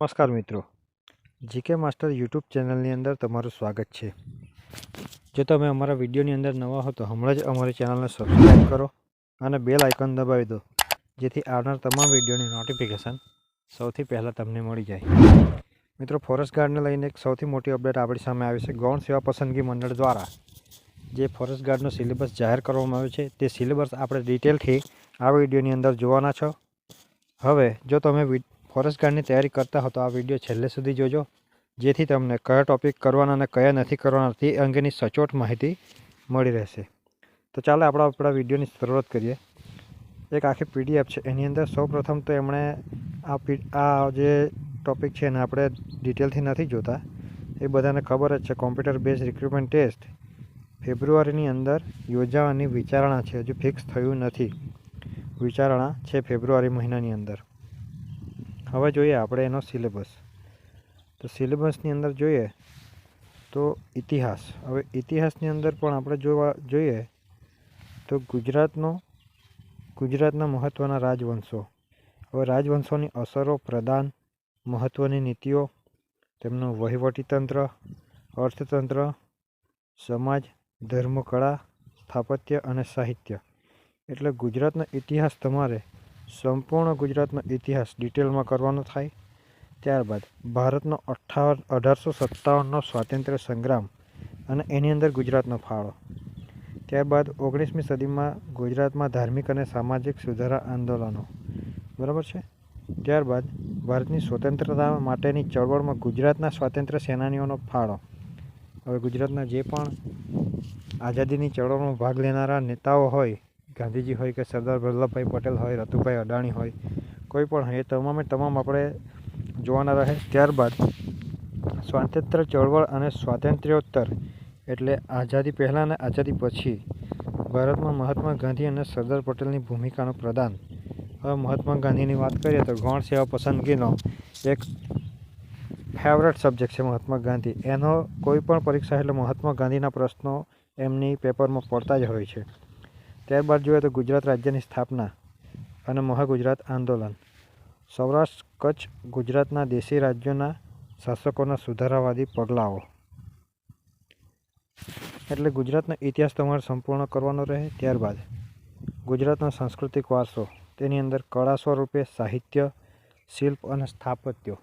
નમસ્કાર મિત્રો. GK master YouTube ચેનલની અંદર તમારું સ્વાગત છે. જો તમે અમારા વિડીયોની અંદર નવા હો તો હમણાં જ અમારી ચેનલને સબસ્ક્રાઈબ કરો અને બેલ આઇકન દબાવી દો, જેથી આવનાર તમામ વિડીયોની નોટિફિકેશન સૌથી પહેલાં તમને મળી જાય. મિત્રો ફોરેસ્ટ ગાર્ડને લઈને એક સૌથી મોટી અપડેટ આપણી સામે આવી છે. ગૌણ સેવા પસંદગી મંડળ દ્વારા જે ફોરેસ્ટ ગાર્ડનો સિલેબસ જાહેર કરવામાં આવ્યો છે, તે સિલેબસ આપણે ડિટેલથી આ વિડીયોની અંદર જોવાના છો. હવે, જો તમે ફોરેસ્ટ ગાર્ડની તૈયારી કરતા હો તો આ વીડિયો છેલ્લે સુધી જોજો. જેથી તમને કયા ટોપિક કરવાના અને કયા નથી કરવાના તે અંગેની સચોટ માહિતી મળી રહેશે. તો ચાલો આપણે આપણા વિડીયોની શરૂઆત કરીએ. એક આખી પીડીએફ છે. એની અંદર સૌપ્રથમ તો એમણે આ પી, આ જે ટોપિક છે એને આપણે ડિટેલથી નથી જોતા. એ બધાને ખબર જ છે. કોમ્પ્યુટર બેઝ રિક્રુટમેન્ટ ટેસ્ટ ફેબ્રુઆરીની અંદર યોજાવાની વિચારણા છે. હજુ ફિક્સ થયું નથી. વિચારણા છે ફેબ્રુઆરી મહિનાની અંદર. હવે જોઈએ આપણે એનો સિલેબસ. તો સિલેબસની અંદર જોઈએ તો ઇતિહાસ. હવે ઇતિહાસની અંદર પણ આપણે જોવા જોઈએ તો ગુજરાતનો, ગુજરાતના મહત્ત્વના રાજવંશો. હવે રાજવંશોની અસરો પ્રદાન મહત્ત્વની નીતિઓ, તેમનું વહીવટીતંત્ર અર્થતંત્ર, સમાજ, ધર્મકળા, સ્થાપત્ય અને સાહિત્ય. એટલે ગુજરાતનો ઇતિહાસ તમારે સંપૂર્ણ ગુજરાતનો ઇતિહાસ ડિટેલમાં કરવાનો થાય. ત્યારબાદ ભારતનો અઠ્ઠાવન, અઢારસો સત્તાવનનો સ્વાતંત્ર્ય સંગ્રામ અને એની અંદર ગુજરાતનો ફાળો. ત્યારબાદ ઓગણીસમી સદીમાં ગુજરાતમાં ધાર્મિક અને સામાજિક સુધારા આંદોલનો. બરાબર છે? ત્યારબાદ ભારતની સ્વતંત્રતા માટેની ચળવળમાં ગુજરાતના સ્વાતંત્ર્ય સેનાનીઓનો ફાળો. હવે ગુજરાતના જે પણ આઝાદીની ચળવળમાં ભાગ લેનારા નેતાઓ હોય ગાંધીજી હોય કે સરદાર વલ્લભભાઈ પટેલ હોય, રતુભાઈ અડાણી હોય, કોઈ પણ હોય, એ તમામે તમામ આપણે જોવાના રહે. ત્યારબાદ સ્વાતંત્ર્ય ચળવળ અને સ્વાતંત્ર્યોત્તર એટલે આઝાદી પહેલાં અને આઝાદી પછી ભારતમાં મહાત્મા ગાંધી અને સરદાર પટેલની ભૂમિકાનું પ્રદાન હવે મહાત્મા ગાંધીની વાત કરીએ તો ગૌણ સેવા પસંદગીનો એક ફેવરેટ સબ્જેક્ટ છે મહાત્મા ગાંધી. એનો કોઈ પણ પરીક્ષા એટલે મહાત્મા ગાંધીના પ્રશ્નો એમની પેપરમાં પડતા જ હોય છે. ત્યારબાદ જોઈએ તો ગુજરાત રાજ્યની સ્થાપના અને મહાગુજરાત આંદોલન. સૌરાષ્ટ્ર, કચ્છ ગુજરાતના દેશી રાજ્યોના શાસકોના સુધારાવાદી પગલાઓ. એટલે ગુજરાતનો ઇતિહાસ તમારે સંપૂર્ણ કરવાનો રહે ત્યારબાદ ગુજરાતનો સાંસ્કૃતિક વારસો, તેની અંદર કળા સ્વરૂપે સાહિત્ય, શિલ્પ અને સ્થાપત્યો,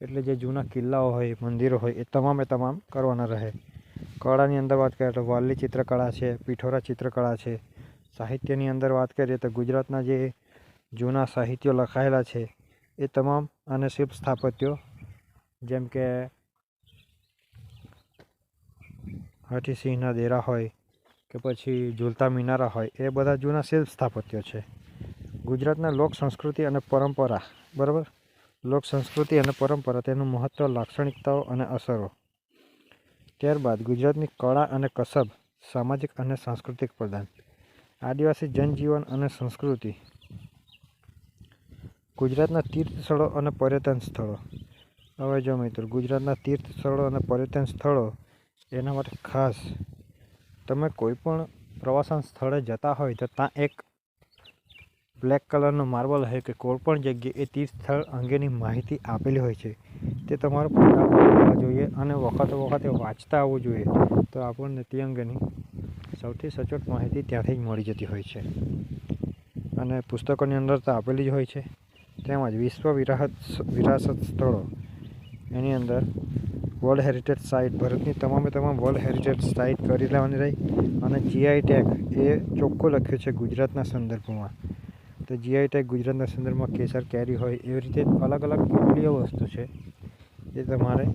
એટલે જે જૂના કિલ્લાઓ હોય, મંદિરો હોય, એ તમામે તમામ કરવાના રહે. કળાની અંદર વાત કરીએ તો વાલી ચિત્રકળા છે, પિઠોરા ચિત્રકળા છે સાહિત્યની અંદર વાત કરીએ તો ગુજરાતના જે જૂના સાહિત્યો લખાયેલા છે, એ તમામ અને શિલ્પ સ્થાપત્યો, જેમ કે હાથીસિંહના દેરા હોય કે પછી ઝૂલતા મિનારા હોય, એ બધા જૂના શિલ્પ સ્થાપત્યો છે. ગુજરાતના લોક સંસ્કૃતિ અને પરંપરા, બરાબર? લોક સંસ્કૃતિ અને પરંપરા તેનું મહત્ત્વ લાક્ષણિકતાઓ અને અસરો. ત્યારબાદ ગુજરાતની કળા અને કસબ સામાજિક અને સાંસ્કૃતિક પ્રદાન આદિવાસી જનજીવન અને સંસ્કૃતિ. ગુજરાતના તીર્થ સ્થળો અને પર્યટન સ્થળો. હવે જો મિત્રો, ગુજરાતના તીર્થ સ્થળો અને પર્યટન સ્થળો એના માટે ખાસ. તમે કોઈ પણ પ્રવાસન સ્થળે જતા હોય તો ત્યાં એક બ્લેક કલરનો માર્બલ હોય કે કોઈ પણ જગ્યાએ તીર્થ સ્થળ અંગેની માહિતી આપેલી હોય છે. તે તમારે ફોટા જોઈએ અને વખતે વખતે વાંચતા આવવું જોઈએ. તો આપણને તે અંગેની સૌથી સચોટ માહિતી ત્યાંથી જ મળી જતી હોય છે. અને પુસ્તકોની અંદર તો આપેલી જ હોય છે. તેમજ વિશ્વ વિરાહત વિરાસત સ્થળો. એની અંદર વર્લ્ડ હેરિટેજ સાઇટ ભારતની તમામે તમામ વર્લ્ડ હેરિટેજ સાઇટ કરી લેવાની રહી. અને જીઆઈ ટેગ એ ચોખ્ખું લખ્યું છે ગુજરાતના સંદર્ભમાં. તો જીઆઈ ટેગ ગુજરાતના સંદર્ભમાં કેસર કેરી હોય એવી રીતે અલગ અલગ કેટલીઓ વસ્તુ છે એ તમારે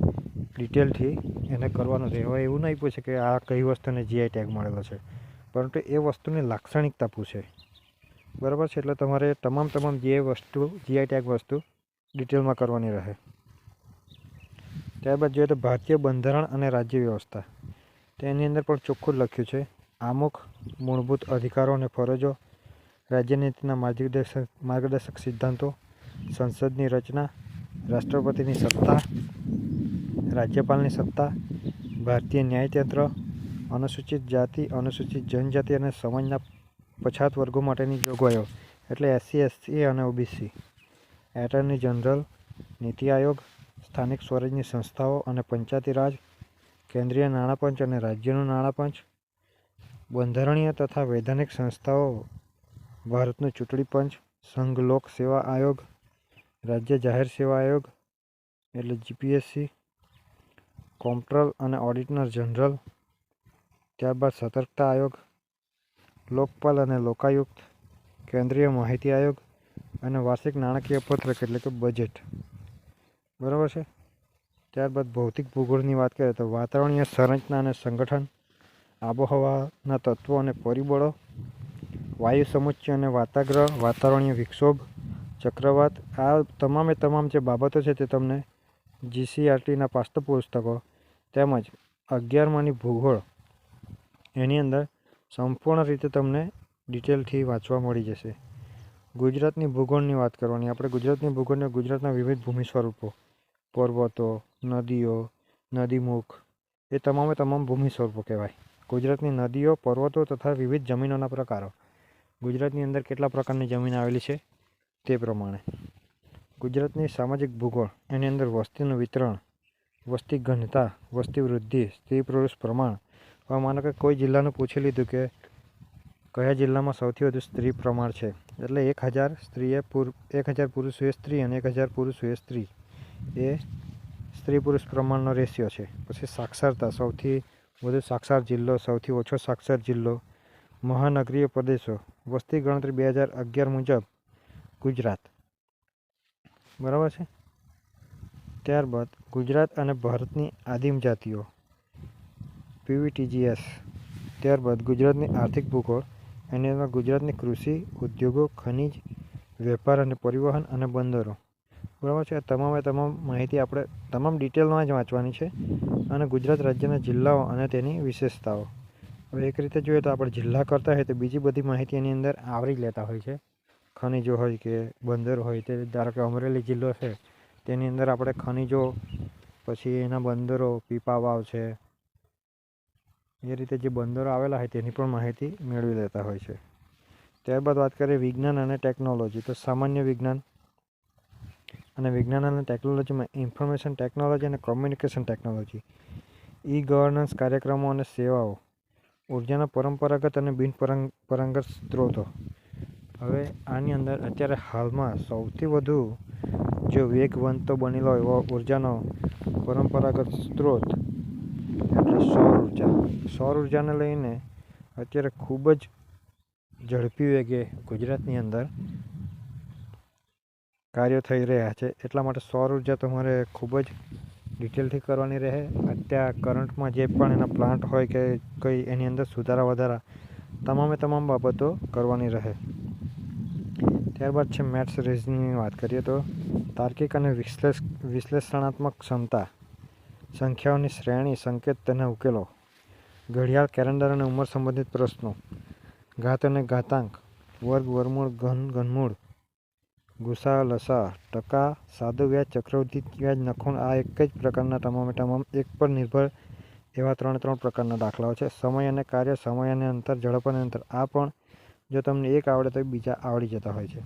ડિટેલથી એને કરવાનું છે. હવે એવું નહીં પૂછે કે આ કઈ વસ્તુને જીઆઈ ટેગ મળેલો છે. પરંતુ એ વસ્તુની લાક્ષણિકતા પૂછે. બરાબર છે? એટલે તમારે તમામ તમામ જે વસ્તુ જીઆઈ ટેગ વસ્તુ ડિટેલમાં કરવાની રહે. ત્યારબાદ જોઈએ તો ભારતીય બંધારણ અને રાજ્ય વ્યવસ્થા. તેની અંદર પણ ચોખ્ખું લખ્યું છે. આમુખ, મૂળભૂત અધિકારો અને ફરજો, રાજ્યનીતિના માર્ગદર્શક માર્ગદર્શક સિદ્ધાંતો, સંસદની રચના, રાષ્ટ્રપતિની સત્તા રાજ્યપાલની સત્તા, ભારતીય ન્યાયતંત્ર, અનુસૂચિત જાતિ, અનુસૂચિત જનજાતિ અને સમાજના પછાત વર્ગો માટેની જોગવાઈઓ એટલે એસસી એસસી અને OBC. Attorney general, NITI Aayog, સ્થાનિક સ્વરાજની સંસ્થાઓ અને પંચાયતી રાજ, કેન્દ્રીય નાણાં પંચ અને રાજ્યનું નાણાં પંચ બંધારણીય તથા વૈધાનિક સંસ્થાઓ, ભારતનું ચૂંટણી પંચ, સંઘ લોક સેવા આયોગ, રાજ્ય જાહેર સેવા આયોગ એટલે જીપીએસસી કોમ્પ્ટ્રોલ અને ઓડિટર જનરલ, ત્યારબાદ સતર્કતા આયોગ, લોકપાલ અને લોકાયુક્ત, કેન્દ્રીય માહિતી આયોગ અને વાર્ષિક નાણાકીય પત્રક એટલે કે બજેટ. બરાબર છે? ત્યારબાદ ભૌતિક ભૂગોળની વાત કરીએ તો વાતાવરણીય સંરચના અને સંગઠન, આબોહવાના તત્વો અને પરિબળો, વાયુ સમુચ્ચય અને વાતાગ્રહ, વાતાવરણીય વિક્ષોભ, ચક્રવાત, આ તમામે તમામ જે બાબતો છે તે તમને જીસીઆરટીના પાઠ્યપુસ્તકો તેમજ અગિયારમાંની ભૂગોળ એની અંદર સંપૂર્ણ રીતે તમને ડિટેલથી વાંચવા મળી જશે. ગુજરાતની ભૂગોળની વાત કરવાની. આપણે ગુજરાતની ભૂગોળને ગુજરાતના વિવિધ ભૂમિ સ્વરૂપો, પર્વતો, નદીઓ, નદીમુખ, એ તમામે તમામ ભૂમિ સ્વરૂપો કહેવાય. ગુજરાતની નદીઓ, પર્વતો તથા વિવિધ જમીનોના પ્રકારો. ગુજરાતની અંદર કેટલા પ્રકારની જમીન આવેલી છે? તે પ્રમાણે. ગુજરાતની સામાજિક ભૂગોળ એની અંદર વસ્તીનું વિતરણ, વસ્તી ઘનતા, વસ્તી વૃદ્ધિ, સ્ત્રી પુરુષ પ્રમાણ. હવે માનો કે કોઈ જિલ્લાનું પૂછી લીધું કે કયા જિલ્લામાં સૌથી વધુ સ્ત્રી પ્રમાણ છે? એટલે એક હજાર સ્ત્રીએ પુર, એક હજાર પુરુષ હોય સ્ત્રી અને એક હજાર પુરુષ હોય સ્ત્રી. એ સ્ત્રી પુરુષ પ્રમાણનો રેશિયો છે. પછી સાક્ષરતા સૌથી વધુ સાક્ષર જિલ્લો, સૌથી ઓછો સાક્ષર જિલ્લો, મહાનગરીય પ્રદેશો. વસ્તી ગણતરી બે હજાર અગિયાર મુજબ ગુજરાત. બરાબર છે? ત્યારબાદ ગુજરાત અને ભારતની આદિમ જાતિઓ. પીવીટીજીએસ. ત્યારબાદ ગુજરાતની આર્થિક ભૂગોળ એની અંદર ગુજરાતની કૃષિ, ઉદ્યોગો, ખનિજ, વેપાર અને પરિવહન અને બંદરો. બરાબર છે? આ તમામે તમામ માહિતી આપણે તમામ ડિટેલમાં જ વાંચવાની છે અને ગુજરાત રાજ્યના જિલ્લાઓ અને તેની વિશેષતાઓ. હવે એક રીતે જોઈએ તો આપણે જિલ્લા કરતા હોય તો બીજી બધી માહિતી એની અંદર આવરી લેતા હોય છે. ખનિજો હોય કે બંદર હોય તે, ધારો કે અમરેલી જિલ્લો છે, તેની અંદર આપણે ખનિજો, પછી એના બંદરો પીપા વાવ છે, એ રીતે જે બંદરો આવેલા હોય તેની પણ માહિતી મેળવી લેતા હોય છે. ત્યારબાદ વાત કરીએ વિજ્ઞાન અને ટેકનોલોજી, તો સામાન્ય વિજ્ઞાન અને વિજ્ઞાન અને ટેકનોલોજીમાં ઇન્ફોર્મેશન ટેકનોલોજી અને કોમ્યુનિકેશન ટેકનોલોજી, ઈ ગવર્નન્સ કાર્યક્રમો અને સેવાઓ, ઉર્જાના પરંપરાગત અને બિનપરંપરાગત સ્ત્રોતો હવે આની અંદર અત્યારે હાલમાં સૌથી વધુ જો વેગવંતો બનેલો એવો ઉર્જાનો પરંપરાગત સ્ત્રોત એટલે સૌર ઊર્જા. સૌર ઉર્જાને લઈને અત્યારે ખૂબ જ ઝડપી વેગે ગુજરાતની અંદર કાર્યો થઈ રહ્યા છે. એટલા માટે સૌર ઊર્જા તમારે ખૂબ જ ડિટેલથી કરવાની રહે. અત્યારે કરંટમાં જે પણ એના પ્લાન્ટ હોય કે કંઈ એની અંદર સુધારા વધારા તમામે તમામ બાબતો કરવાની રહે. ત્યારબાદ છે મેથ્સ રીઝનિંગની વાત કરીએ તો તાર્કિક અને વિશ્લેષ, વિશ્લેષણાત્મક ક્ષમતા, સંખ્યાઓની શ્રેણી, સંકેત તેના ઉકેલો, ઘડિયાળ કેલેન્ડર અને ઉંમર સંબંધિત પ્રશ્નો, ઘાત અને ઘાતાંક, વર્ગ, વર્મૂળ, ઘન, ઘનમૂળ, ગુસા, લસા, ટકા, સાદું વ્યાજ ચક્રવૃદ્ધિ વ્યાજ, નખોણ, આ એક જ પ્રકારના તમામે તમામ એક પર નિર્ભર એવા ત્રણ ત્રણ પ્રકારના દાખલાઓ છે. સમય અને કાર્ય, સમય અને અંતર, ઝડપ અને અંતર, આ પણ જો તમને એક આવડે તો બીજા આવડી જતા હોય છે.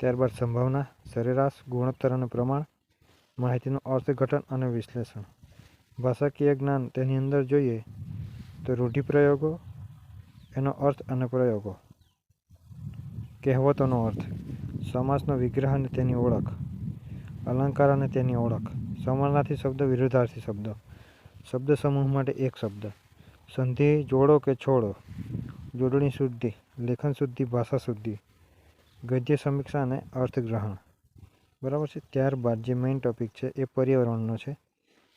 ત્યારબાદ સંભાવના, સરેરાશ, ગુણોત્તર અને પ્રમાણ, માહિતીનું અર્થઘટન અને વિશ્લેષણ. ભાષાકીય જ્ઞાન તેની અંદર જોઈએ તો રૂઢિપ્રયોગો, એનો અર્થ અને પ્રયોગો. કહેવતોનો અર્થ સમાસનો વિગ્રહ અને તેની ઓળખ. અલંકાર અને તેની ઓળખ. સમાનાર્થી શબ્દ, વિરુદ્ધાર્થી શબ્દ. શબ્દ સમૂહ માટે એક શબ્દ. સંધિ, જોડો કે છોડો. જોડણી, શુદ્ધિ. લેખન શુદ્ધિ, ભાષા શુદ્ધિ, ગદ્ય સમીક્ષા અને અર્થગ્રહણ. બરાબર છે? ત્યારબાદ જે મેઇન ટોપિક છે એ પર્યાવરણનો છે.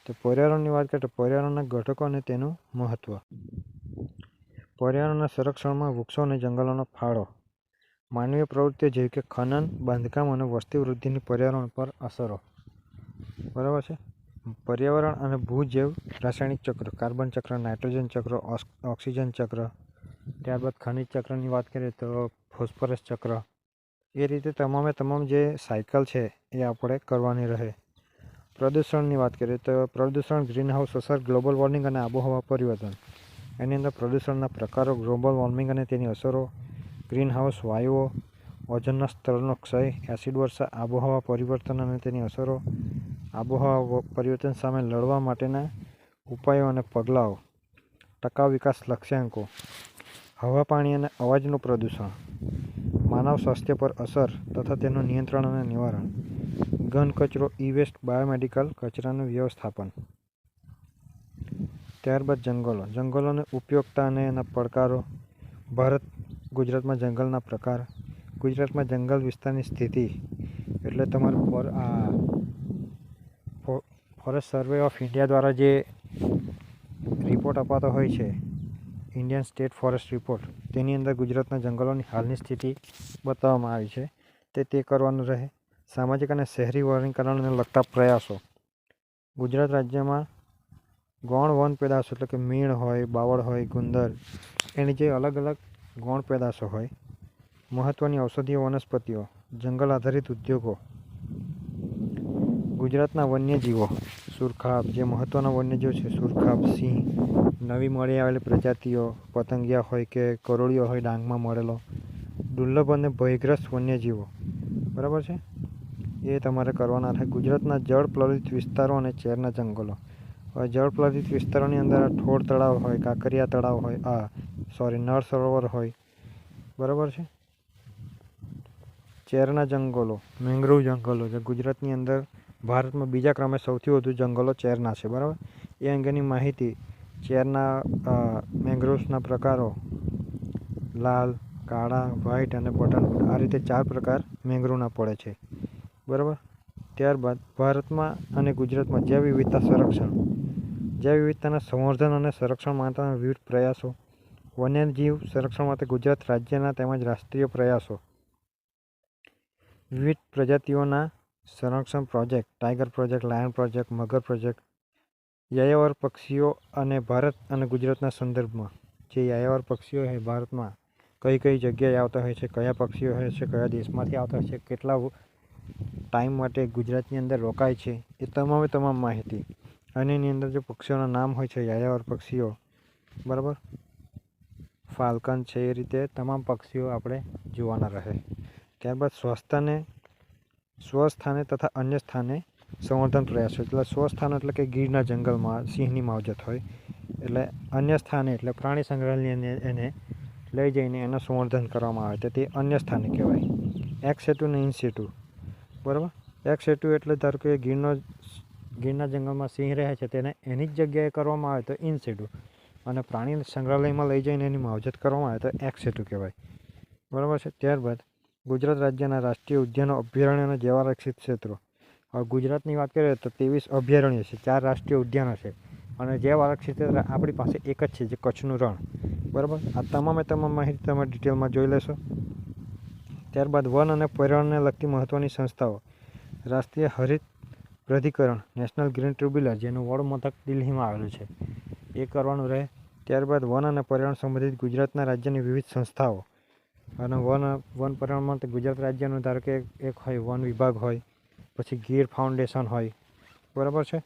તો પર્યાવરણની વાત કરીએ તો પર્યાવરણના ઘટકો અને તેનું મહત્ત્વ પર્યાવરણના સંરક્ષણમાં વૃક્ષો અને જંગલોનો ફાળો. માનવીય પ્રવૃત્તિઓ જેવી કે ખનન, બાંધકામ અને વસ્તી વૃદ્ધિની પર્યાવરણ પર અસરો. બરાબર છે? પર્યાવરણ અને ભૂજૈવ રાસાયણિક ચક્ર, કાર્બન ચક્ર, નાઇટ્રોજન ચક્ર ઓક્સિજન ચક્ર ત્યારબાદ ખનિજ ચક્રની વાત કરીએ તો ફોસ્ફરસ ચક્ર. એ રીતે તમામે તમામ જે સાયકલ છે એ આપણે કરવાની રહે. પ્રદૂષણની વાત કરીએ તો પ્રદૂષણ ગ્રીનહાઉસ અસર ગ્લોબલ વોર્મિંગ અને આબોહવા પરિવર્તન. એની અંદર પ્રદૂષણના પ્રકારો ગ્લોબલ વોર્મિંગ અને તેની અસરો, ગ્રીનહાઉસ વાયુઓ, ઓઝોનના સ્તરનો ક્ષય, એસિડ વર્ષા, આબોહવા પરિવર્તન અને તેની અસરો, આબોહવા પરિવર્તન સામે લડવા માટેના ઉપાયો અને પગલાઓ, ટકાઉ વિકાસ લક્ષ્યાંકો હવા પાણી અને અવાજનું પ્રદૂષણ, માનવ સ્વાસ્થ્ય પર અસર તથા તેનું નિયંત્રણ અને નિવારણ, ઘન કચરો ઈ વેસ્ટ બાયોમેડિકલ કચરાનું વ્યવસ્થાપન. ત્યારબાદ જંગલો, જંગલોની ઉપયોગતા અને એના પડકારો, ભારત, ગુજરાતમાં જંગલના પ્રકાર, ગુજરાતમાં જંગલ વિસ્તારની સ્થિતિ, એટલે તમારું ફોર આ ફોરેસ્ટ સર્વે ઓફ ઇન્ડિયા દ્વારા જે રિપોર્ટ અપાતો હોય છે ઇન્ડિયન સ્ટેટ ફોરેસ્ટ રિપોર્ટ તેની અંદર ગુજરાતના જંગલોની હાલની સ્થિતિ બતાવવામાં આવી છે. તે તે કરવાનું રહે. સામાજિક અને શહેરી વનીકરણને લગતા પ્રયાસો. ગુજરાત રાજ્યમાં ગૌણ વન પેદાશો એટલે કે મીણ હોય, બાવળ હોય, ગુંદર, એની જે અલગ અલગ ગૌણ પેદાશો હોય મહત્ત્વની ઔષધીય વનસ્પતિઓ, જંગલ આધારિત ઉદ્યોગો, ગુજરાતના વન્યજીવો સુરખાબ, જે મહત્ત્વના વન્યજીવો છે, સુરખાબ સિંહ. નવી મળી આવેલી પ્રજાતિઓ પતંગિયા હોય કે કરોળિયો હોય, ડાંગમાં મળેલો દુર્લભ અને ભયગ્રસ્ત વન્યજીવો. બરાબર છે? એ તમારે કરવાના રહે ગુજરાતના જળ પ્લવિત વિસ્તારો અને ચેરના જંગલો. હવે જળ પ્લવિત વિસ્તારોની અંદર ઠોડ તળાવ હોય, કાંકરિયા તળાવ હોય, આ સોરી નળ સરોવર હોય. બરાબર છે? ચેરના જંગલો, મેંગ્રોવ જંગલો, જે ગુજરાતની અંદર ભારતમાં બીજા ક્રમે સૌથી વધુ જંગલો ચેરના છે, બરાબર? એ અંગેની માહિતી ચેરના મેંગ્રોવ્સના પ્રકારો લાલ, કાળા, વ્હાઇટ અને બટન આ રીતે ચાર પ્રકાર મેંગ્રોવના પડે છે, બરાબર? ત્યારબાદ ભારતમાં અને ગુજરાતમાં જૈવ વિવિધતા સંરક્ષણ. જૈવ વિવિધતાના સંવર્ધન અને સંરક્ષણ માટેના વિવિધ પ્રયાસો. વન્યજીવ સંરક્ષણ માટે ગુજરાત રાજ્યના તેમજ રાષ્ટ્રીય પ્રયાસો. વિવિધ પ્રજાતિઓના સંરક્ષણ project, tiger project, lion project, મગર પ્રોજેક્ટ, યાયાવર પક્ષીઓ અને ભારત અને ગુજરાતના સંદર્ભમાં. જે યાયાવર પક્ષીઓ છે ભારતમાં, કઈ કઈ જગ્યાએ આવતા હોય છે, કયા પક્ષીઓ હોય છે, કયા દેશમાંથી આવતા હોય છે, કેટલા ટાઈમ માટે ગુજરાતની અંદર રોકાય છે, એ તમામે તમામ માહિતી. અને એની અંદર જે પક્ષીઓના નામ હોય છે, યાયાવર પક્ષીઓ, બરાબર? ફાલ્કન છે એ રીતે તમામ પક્ષીઓ આપણે જોવાના રહે. ત્યારબાદ સ્વસ્થાને સ્વસ્થાને તથા અન્ય સ્થાને સંવર્ધન પ્રયાસો એટલે સ્વસ્થાનો એટલે કે ગીરના જંગલમાં સિંહની માવજત હોય. એટલે અન્ય સ્થાને, એટલે પ્રાણી સંગ્રહાલય એને લઈ જઈને એનું સંવર્ધન કરવામાં આવે. તો તે અન્ય સ્થાને કહેવાય. એક્સ સેટુ ને ઇન સેટુ બરાબર? એક્સ સેટુ એટલે ધારો કે ગીરનો, ગીરના જંગલમાં સિંહ રહે છે, તેને એની જ જગ્યાએ કરવામાં આવે તો ઇન સેટુ અને પ્રાણી સંગ્રહાલયમાં લઈ જઈને એની માવજત કરવામાં આવે તો એક્સ સેટુ કહેવાય. બરાબર છે? ત્યારબાદ ગુજરાત રાજ્યના રાષ્ટ્રીય ઉદ્યાનો અભયારણ્ય અને જૈવારક્ષિત ક્ષેત્રો. હવે ગુજરાતની વાત કરીએ તો ત્રેવીસ અભયારણ્ય છે, ચાર રાષ્ટ્રીય ઉદ્યાનો છે અને જૈવ આરક્ષિત ક્ષેત્ર આપણી પાસે એક જ છે, જે કચ્છનું રણ. બરાબર? આ તમામે તમામ માહિતી તમે ડિટેલમાં જોઈ લેશો. ત્યારબાદ વન અને પર્યાવરણને લગતી મહત્ત્વની સંસ્થાઓ. રાષ્ટ્રીય હરિત પ્રાધિકરણ, નેશનલ ગ્રીન ટ્રિબ્યુનલ, જેનું વડ મથક દિલ્હીમાં આવેલું છે. એ કરવાનું રહે. ત્યારબાદ વન અને પર્યાવરણ સંબંધિત ગુજરાતના રાજ્યની વિવિધ સંસ્થાઓ. અને વન વન પર્યાવરણ માટે ગુજરાત રાજ્યનું ધારો કે એક હોય, વન વિભાગ હોય, પછી ગીર ફાઉન્ડેશન હોય, બરાબર છે?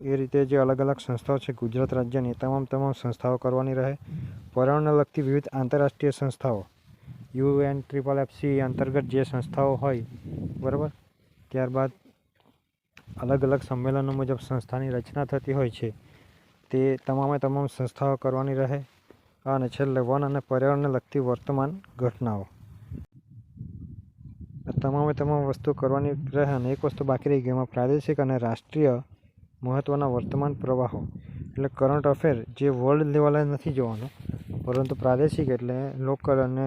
એ રીતે જે અલગ અલગ સંસ્થાઓ છે, ગુજરાત રાજ્યની તમામ તમામ સંસ્થાઓ કરવાની રહે. પર્યાવરણને લગતી વિવિધ આંતરરાષ્ટ્રીય સંસ્થાઓ, યુએન ટ્રિપલ એફસી અંતર્ગત જે સંસ્થાઓ હોય, બરાબર? ત્યારબાદ અલગ અલગ સંમેલનો મુજબ સંસ્થાની રચના થતી હોય છે. તે તમામે તમામ સંસ્થાઓ કરવાની રહે. અને છેલ્લે વન અને પર્યાવરણને લગતી વર્તમાન ઘટનાઓ. તમામે તમામ વસ્તુ કરવાની રહે અને એક વસ્તુ બાકી રહી ગઈ એમાં પ્રાદેશિક અને રાષ્ટ્રીય મહત્ત્વના વર્તમાન પ્રવાહો, એટલે કરંટ અફેર જે વર્લ્ડ લેવલે નથી જોવાનું, પરંતુ પ્રાદેશિક એટલે લોકલ અને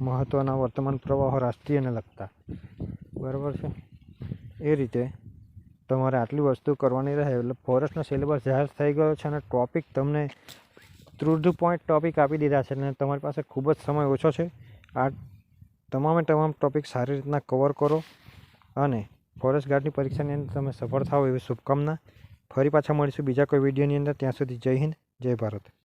મહત્ત્વના વર્તમાન પ્રવાહો રાષ્ટ્રીયને લગતા. બરાબર છે? એ રીતે તમારે આટલી વસ્તુ કરવાની રહે, એટલે ફોરેસ્ટનો સિલેબસ જાહેર થઈ ગયો છે અને ટોપિક તમને ધ પોઈન્ટ ટોપિક આપી દીધા છે અને તમારી પાસે ખૂબ જ સમય ઓછો છે. આ તમામે તમામ ટોપિક સારી રીતના કવર કરો અને ફોરેસ્ટ ગાર્ડની પરીક્ષાની અંદર તમે સફળ થાઓ એવી શુભકામના. ફરી પાછા મળીશું બીજા કોઈ વિડીયોની અંદર. ત્યાં સુધી જય હિન્દ, જય ભારત.